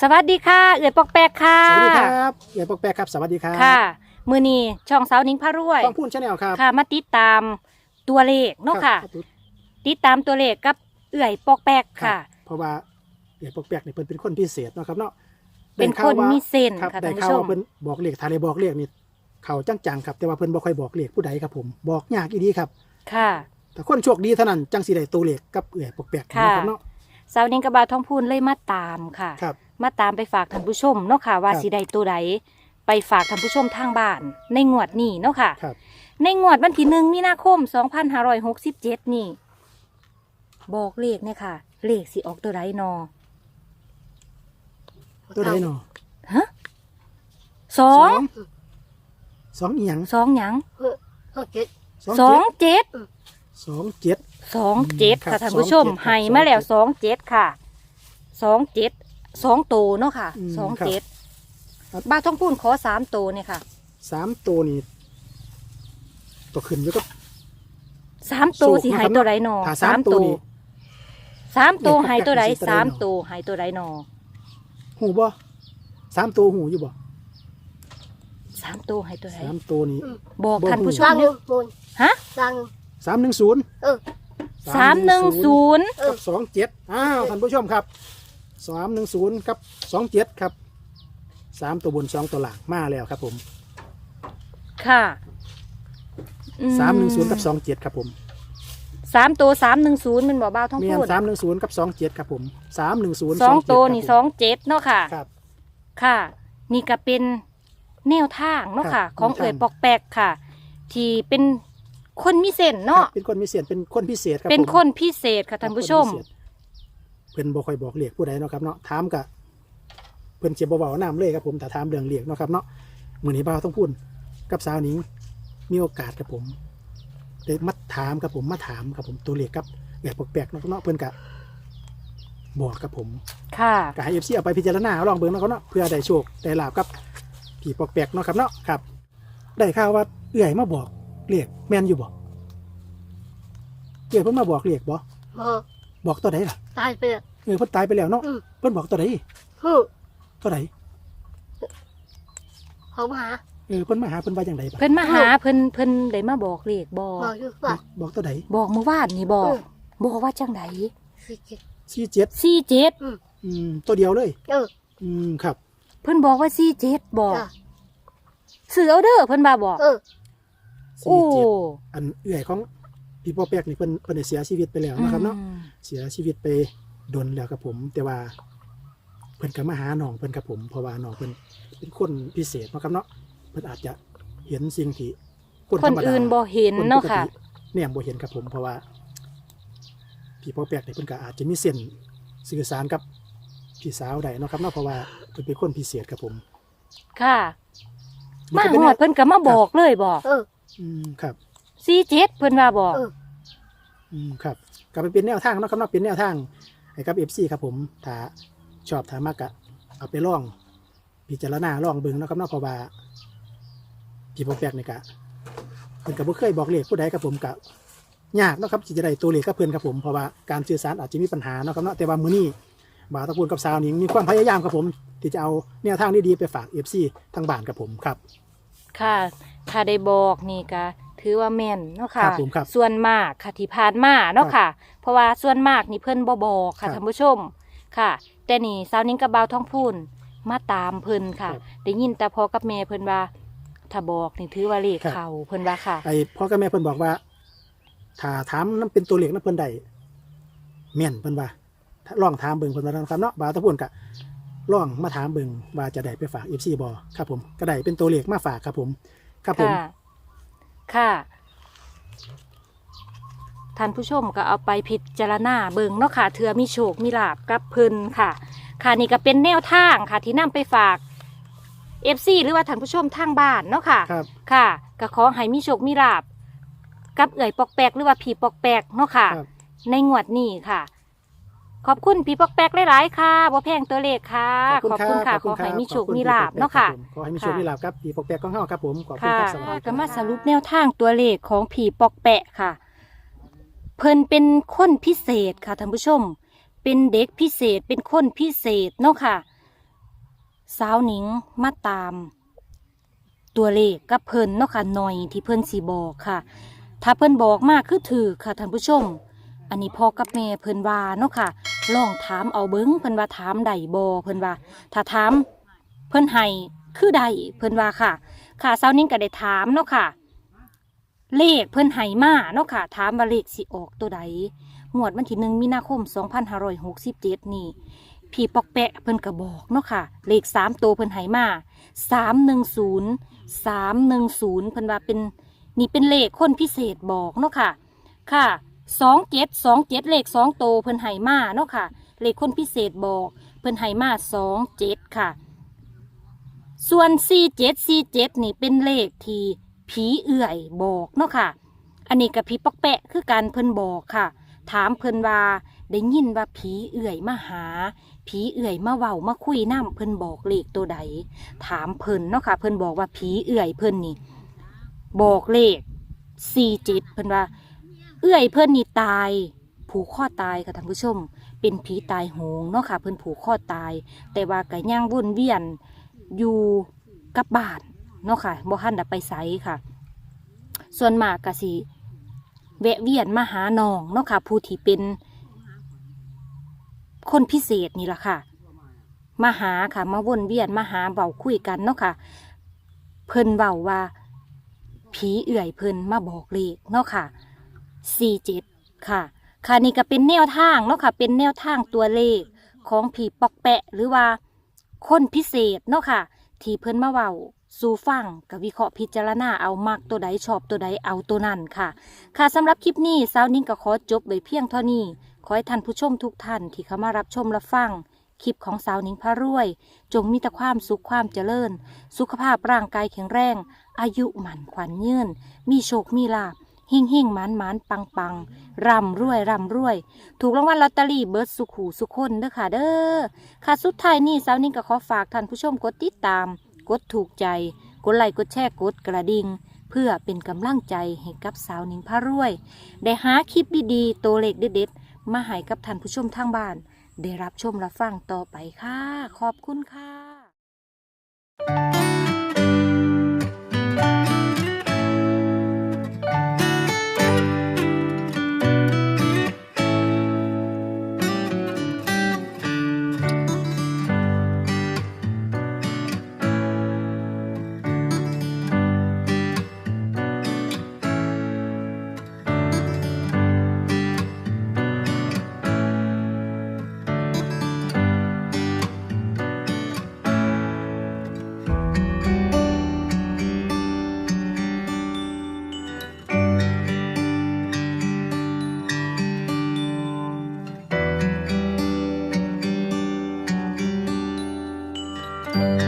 สวัสดีค่ะ เอือยปอกแปกค่ะ สวัสดีครับเอ๋ปอกแปกครับ สวัสดีครับค่ะ มือนี้ช่องสาวนิ้งพระรวย ต้องพูดชาแนลครับค่ะ มาติดตามตัวเลขเนาะค่ะ รับติดตามตัวเลขกับเอื่อยปอกแปกค่ะ เพราะว่าเอ๋ปอกแปกเนี่ยเพิ่นเป็นคนพิเศษเนาะครับเนาะเป็นได้ข่าควนว่ามีเส้นครับค่ะได้ท่านผู้ข่าวชม ว่าเพิ่นบอกเลขทาเลบอกเลขนี่เขาจังๆครับแต่ว่าเพิ่นบ่ค่อยบอกเลขผู้ใดครับผมบอกยากอีดีครับ ค่ะ แต่คนโชคดีเท่านั้นจังสิได้ตัวเลขกับเอ๋ปอกแปกค่ะนะครับเนาะ สาวนิ้งกับบาวท้องพูนเลยมาตามค่ะ ครับ มาตามไปฝากท่านผู้ชมเนาะค่ะว่าครับ สิได้ตัวใดไปฝากท่านผู้ชมทางบ้าน ในงวดนี้เนาะค่ะ ครับ ในงวดวันที่หนึ่งมีนาคม 2567 นี่ บอกเลขเนี่ยค่ะ เลขสิออกตัวไรนอตัวใดเนาะฮะสองสองอีหยังสองหยังโอเคสองเจ็ด สองเจ็ด สองเจ็ดครัค่ะบท่านผู้ชมสองเจ็ดครับให้มาแล้วสองเจ็ดค่ะสองเจ็ดสองตัวเนาะค่ะอืมสองครับเจ็ดครับ บ้าต้องพูนขอสามตัวเนี่ยค่ะสามตัวนี่ตัวขึ้นอยู่กับ สามตัวสูงสินะครับให้ตัวไรนอถ้าสามตัวนี่สามตัวเนี่ยให้ตัวไรปกติสิตัวใดสามเนาะตัวให้ตัวไรนอหูบ่สามตัวหูอยู่บ่สามตัวให้ตัวไรสามตัวนี้บอกบ่ ท่านผู้ชสร้ามงหเนี่นึ่ยงมูลฮะสร้าง สามหนึ่งศูนย์เออ สามหนึ่งศูนย์กับสองเจ็ดอ้าวท่านผู้ชมครับสามหนึ่งศูนย์กับสองเจ็ดครับสามตัวบนสองตัวหลังมาแล้วครับผมค่ะอืสามหนึ่งศูนย์กับสองเจ็ดครับผมสามตัวสามหนึ่งศูนย์เป็นบ่อบ้าท้องเมียพูนดสามหนึ่งศูนย์กับสองเจ็ดครับผมสามหนึ่งศูนย์สองตัวนี่สองเจ็ดเนาะค่ะครับค่ะ นี่ก็เป็นแนวทางเนาะครัค่ะบของแนวทางเอ๋ยปอกแปกค่ะ ที่เป็น คนมีเส้นคเนาะรับเป็นคนพิเศษเป็นคนพิเศษครับเป็นผมคนพิเศษค่ะท่านผู้ชมคพิเศษเพิ่นบ่ค่อยบอกเรียกผู้ใดเนาะครับเนาะถามกะเพิ่นเจ็บเบาๆน้ำเลยครับผมแต่ถามเรื่องเรียกเนาะครับเนาะมื้อนี้บ่าวต้องพูดกับสาวหนิงมีโอกาสครับผมได้มาถามครับผมมาถามครับผมตัวเลขครับแบบแปลกๆเนาะครับเนาะเพิ่นกะบอกครับผมค่ะก็ให้ FC เอาไปพิจารณาลองเบิ่งเนาะครับเนาะเพื่อได้โชคได้ลาบกับผีปอกแปลกเนาะครับเนาะครับ ได้ข่าวว่าเอื้อยมาบอก เรียกแม่นอยู่บ่เอื้อยเพิ่นมาบอกเรียกบ่หมอบอกตัวใดล่ะ ตายไปแล้ว เออเพิ่นตายไปแล้วเนาะอืม เพิ่นบอกตัวใดหูตัวใดเขามาหาเออเพิ่นมาหาเพิ่นว่าจังไดบ่เพิ่นมาหาเพิ่นเพิ่นได้มาบอกเลขบอบอกอยู่ว่า บอกตัวใดบอกเมื่อวานนี่บอก เออ บอกว่าจังไดสิเจ็ด สี่เจ็ดสี่เจ็ดอืมตัวเดียวเลยเออ อืมครับ เพิ่นบอกว่าสี่เจ็ดบอกจ้ะเสือเอาเด้อเพิ่นมาบอก เออ โอ้สี่เจ็ดอันเอื้อยของพี่ปอแป๊กนี่เพิ่นเพิ่นได้เสียชีวิตไปแล้วนะครับเนาะ อืมเสียชีวิตไปดนแล้วครับผม แต่ว่าเพิ่นก็มาหาน้องเพิ่นครับผมเพราะว่าน้องเพิ่นเป็นคนพิเศษเนาะครับเนาะเพิ่นอาจจะเห็นสิ่งที่คนคธรนรมดาอื่นบ่เห็นคนปเนาะกค่ะติแนมบ่เห็นครับผม เพราะว่าพี่ปอแป๊กนี่เพิ่นก็อาจจะมีเส้นสื่อสารกับพี่สาวได้เนาะครับเนาะเพราะว่าเพิ่นเป็นคนพิเศษครับผมค่ะนมาก็เป็นหแนอวดเพิ่นก็มาบอกเลยบอกเออ อืมครับสี่เจ็ดเพิ่นว่าบอกเออ อืมครับก็ไปเป็นแนวทางเนาะครับเนาะเป็นแนวทางให้กับ FC ครับผมถ้าชอบถ้ามากก็เอาไปลอง พิจารณาลองเบิ่งเนาะครับเนาะเพราะว่าพี่ปอแป๊กนี่ก็เพิ่นก็บ่เคยบอกเลขผู้ใดครับผมก็ยากเนาะครับที่จะได้ตัวเลขกับเพิ่นครับผมเพราะว่าการสื่อสารอาจจะมีปัญหาเนาะครับเนาะแต่ว่ามื้อนี้บ่าวตะพูนกับสาวหนิงมีความพยายามครับผม ที่จะเอาแนวทางดีๆไปฝาก FC ทางบ้านครับผมครับ ค่ะถ้าได้บอกนี่ก็ถือว่าแม่นเนาะค่ะ ครับผมครับส่วนมากค่ะที่ผ่านมาเนาะค่ะ เพราะว่าส่วนมากนี่เพิ่นบ่บอกค่ะครับท่านผู้ชมค่ะ แต่นี่สาวนิ้งกับบ่าวท้องพูนมาตามเพิ่นค่ะ ครับได้ยินแต่พอกับแม่เพิ่นว่าถ้าบอกนี่ถือว่าเลขครับ เขาเพิ่นว่าค่ะ ไอ้พ่อกับแม่เพิ่นบอกว่า ถ้าถามนํเป็นตัวเลขนํเพิ่นได้แม่นเพิ่นว่าถ้าลองถามเบิ่งเพิ่นว่านะครับเนาะบ่าวตะพูนก็ ลองมาถามเบิ่งว่าจะได้ไปฝาก FC บ่ครับผมก็ได้เป็นตัวเลขมาฝากครับผม ครับผม ค่ะ ค่ะ ท่านผู้ชมก็เอาไปพิจารณาเบิ่งเนาะค่ะเถื่อมีโชคมีลาบกับเพิ่นค่ะ ค่ะนี่ก็เป็นแนวทางค่ะ ที่นำไปฝาก FC หรือว่าท่านผู้ชมทางบ้านเนาะค่ะ ครับ ค่ะก็ขอให้มีโชคมีลาบกับเอ่ยปอกแปกหรือว่าผีปอกแปกเนาะค่ะ ครับ ในงวดนี้ค่ะ ขอบคุณผีปอกแปกหลายๆค่ะบ่แพงตัวเลขค่ะ ขอบคุณค่ะขอให้มีโชคมีลาบเนาะค่ะ ขอให้มีโชคมีลาบครับปีปอกแปกของเฮาครับผมขอบคุณค่ะครับสวัสดีคก็รับมาสรุปแนวทางตัวเลขของผีปอกแปะค่ะ เพิ่นเป็นคนพิเศษค่ะท่านผู้ชม เป็นเด็กพิเศษเป็นคนพิเศษเนาะค่ะสาวหนิงมาตาม ตัวเลขกับเพิ่นเนาะค่ะหน่อยที่เพิ่นสีบอกค่ะ ถ้าเพิ่นบอกมากคือถือค่ะท่านผู้ชม อันนี้พ่อกับแม่เพิ่นว่าเนาะค่ะ ลองถามเอาเบิ้งเพิ่นว่าถามได้บ่เพิ่นว่า ถ้าถามเพิ่นให้คือได้เพิ่นว่าค่ะ ค่ะสานิ้งก็ได้ถามเนาะค่ะ เลขเพิ่นให้มาเนาะค่ะ ถามว่าเลขสิออกตัวใดงวดวันที่หนึ่งมีนาคม 2567 นี่พี่ปอกแปะเพิ่นก็บอกเนาะค่ะ เลขสามตัวเพิ่นให้มาสามหนึ่งศูนย์สามหนึ่งศูนย์เพิ่นว่าเป็นนี่เป็นเลขคนพิเศษบอกเนาะค่ะ ค่ะ สองเจ็ดสองเจ็ดเลขสองโตเพิ่นให้มาเนาะค่ะเลขคนพิเศษบอกเพิ่นให้มาสองเจ็ดค่ะ ส่วนสี่เจ็ดสี่เจ็ดนี่เป็นเลขที่ผีเอื่อยบอกเนาะค่ะ อันนี้กับผีปอกแปะคือการเพิ่นบอกค่ะ ถามเพิ่นว่าได้ยินว่าผีเอื่อยมาหา ผีเอื่อยมาเว้ามาคุยน้ำเพิ่นบอกเลขตัวใด ถามเพิ่นเนาะค่ะ เพิ่นบอกว่าผีเอื่อยเพิ่นนี่ บอกเลขสี่เจ็ดเพิ่นว่า เอื่อยเพิ่อนนี่ตาย ผูกข้อตายค่ะท่านผู้ชม เป็นผีตายโหงเนาะค่ะ เพิ่อนผูกข้อตาย แต่ว่าไก็ย่างวุ่นเวียนอยู่กับบ้านเนาะค่ะบ่ทันได้ไปไสค่ะ ส่วนมากก็สิแวะเวียนมาหาน้องเนาะค่ะผู้ที่เป็น คนพิเศษนี่แหละค่ะ มาหาค่ะ มาวนเวียนมาหาเบาคุยกันเนาะค่ะ เพิ่นเบาว่าผีเอื่อยเพิ่นมาบอกเลขเนาะค่ะ สี่เจ็ดค่ะ ค่ะนี่ก็เป็นแนวทางเนาะค่ะ เป็นแนวทางตัวเลขของผีปอกแปะหรือว่าคนพิเศษเนาะค่ะ ที่เพิ่นมาเว้าสู่ฟังกับวิเคราะห์พิจารณาเอามักตัวใดชอบตัวใดเอาตัวนั้นค่ะ ค่ะสำหรับคลิปนี้สาวนิ่งก็ขอจบไว้เพียงเท่านี้ ขอให้ท่านผู้ชมทุกท่านที่เข้ามารับชมรับฟังคลิปของสาวนิ่งพระรวย จงมีแต่ความสุขความเจริญ สุขภาพร่างกายแข็งแรง อายุหมันขวัญยืนมีโชคมีลาภ หิ่งหิ่งหมันหมันปังปังร่ำรวยร่ำรวย ถูกรางวัลลอตเตอรี่เบิร์ดสุขหูสุขคนเด้อค่ะเด้อค่ะสุดท้ายนี้สาวนิ่งก็ขอฝากท่านผู้ชมกดติดตาม กดถูกใจ กดไลค์กดแชร์กดกระดิ่งเพื่อเป็นกำลังใจให้กับสาวนิ่งพระรวย ได้หาคลิปดีๆ ตัวเลขเด็ดๆมาให้กับท่านผู้ชมทางบ้าน ได้รับชมรับฟังต่อไปค่ะ ขอบคุณค่ะ Bye.